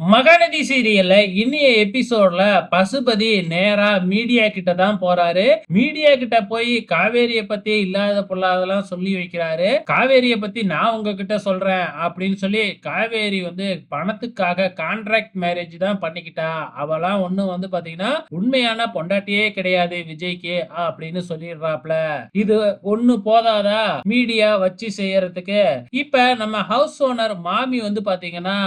மகாநதி சீரியல்ல இன்னைய எபிசோட்ல பசுபதி நேரா மீடியா கிட்ட தான் போறாரு. மீடியா கிட்ட போய் காவேரிய பத்தி இல்லாத பொல்லாதெல்லாம் சொல்லி வைக்கிறாரு. காவேரிய பத்தி நான் உங்ககிட்ட சொல்றேன் அப்படின்னு சொல்லி காவேரி வந்து பணத்துக்காக கான்ட்ராக்ட் மேரேஜ் தான் பண்ணிக்கிட்டா. அவெல்லாம் ஒண்ணும் வந்து பாத்தீங்கன்னா உண்மையான பொண்டாட்டியே கிடையாது விஜய்க்கு அப்படின்னு சொல்லிடுறாப்ல. இது ஒண்ணு போதாதா? மீடியா வச்சு செய்யறதுக்கு. இப்ப நம்ம ஹவுஸ் ஓனர் மாமி வந்து பாத்தீங்கன்னா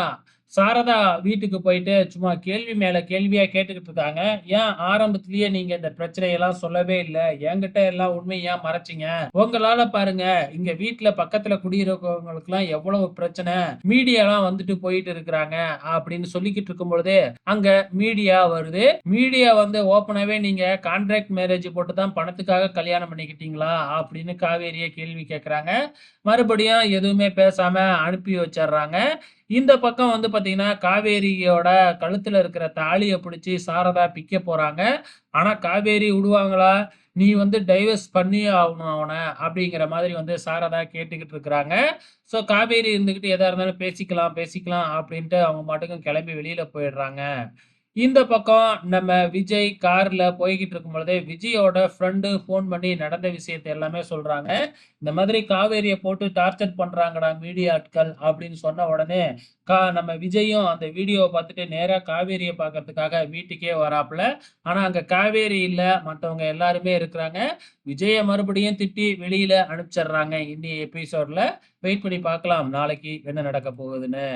சாரதா வீட்டுக்கு போயிட்டு சும்மா கேள்வி மேல கேள்வியா கேட்டுக்கிட்டு இருக்காங்க. ஏன் ஆரம்பத்திலேயே நீங்க இந்த பிரச்சனையெல்லாம் சொல்லவே இல்லை? என்கிட்ட எல்லாம் உண்மை ஏன் மறைச்சிங்க? உங்களால பாருங்க இங்க வீட்டுல பக்கத்துல குடியிருக்கவங்களுக்கு எல்லாம் எவ்வளவு பிரச்சனை? மீடியா எல்லாம் வந்துட்டு போயிட்டு இருக்கிறாங்க அப்படின்னு சொல்லிக்கிட்டு இருக்கும் பொழுது அங்க மீடியா வருது. மீடியா வந்து ஓப்பனாவே நீங்க கான்ட்ராக்ட் மேரேஜ் போட்டு தான் பணத்துக்காக கல்யாணம் பண்ணிக்கிட்டீங்களா? அப்படின்னு காவேரிய கேள்வி கேட்கறாங்க மறுபடியும் எதுவுமே பேசாம அனுப்பி வச்சிடுறாங்க. இந்த பக்கம் வந்து பார்த்தீங்கன்னா காவேரியோட கழுத்தில் இருக்கிற தாலியை பிடிச்சி சாரதா பிக்க போகிறாங்க ஆனால் காவேரி விடுவாங்களா? நீ வந்து டைவர்ஸ் பண்ணி ஆகணும் அவனை அப்படிங்கிற மாதிரி வந்து சாரதா கேட்டுக்கிட்டு இருக்கிறாங்க. ஸோ காவேரி இருந்துக்கிட்டு எதாக இருந்தாலும் பேசிக்கலாம் பேசிக்கலாம் அப்படின்ட்டு அவங்க மட்டுக்கும் கிளம்பி வெளியில் போயிடுறாங்க. இந்த பக்கம் நம்ம விஜய் கார்ல போய்கிட்டு இருக்கும் பொழுதே விஜயோட ஃப்ரெண்டு ஃபோன் பண்ணி நடந்த விஷயத்தை எல்லாமே சொல்றாங்க. இந்த மாதிரி காவேரியை போட்டு டார்ச்சர் பண்றாங்கடா மீடியா ஆட்கள் அப்படின்னு சொன்ன உடனே கா நம்ம விஜயும் அந்த வீடியோவை பார்த்துட்டு நேராக காவேரியை பார்க்கறதுக்காக வீட்டுக்கே வராப்புல. ஆனால் அங்கே காவேரி இல்லை மற்றவங்க எல்லாருமே இருக்கிறாங்க. விஜயை மறுபடியும் திட்டி வெளியில அனுப்பிச்சிடுறாங்க இன்னி எபிசோட்ல வெயிட் பண்ணி பார்க்கலாம் நாளைக்கு என்ன நடக்க போகுதுன்னு.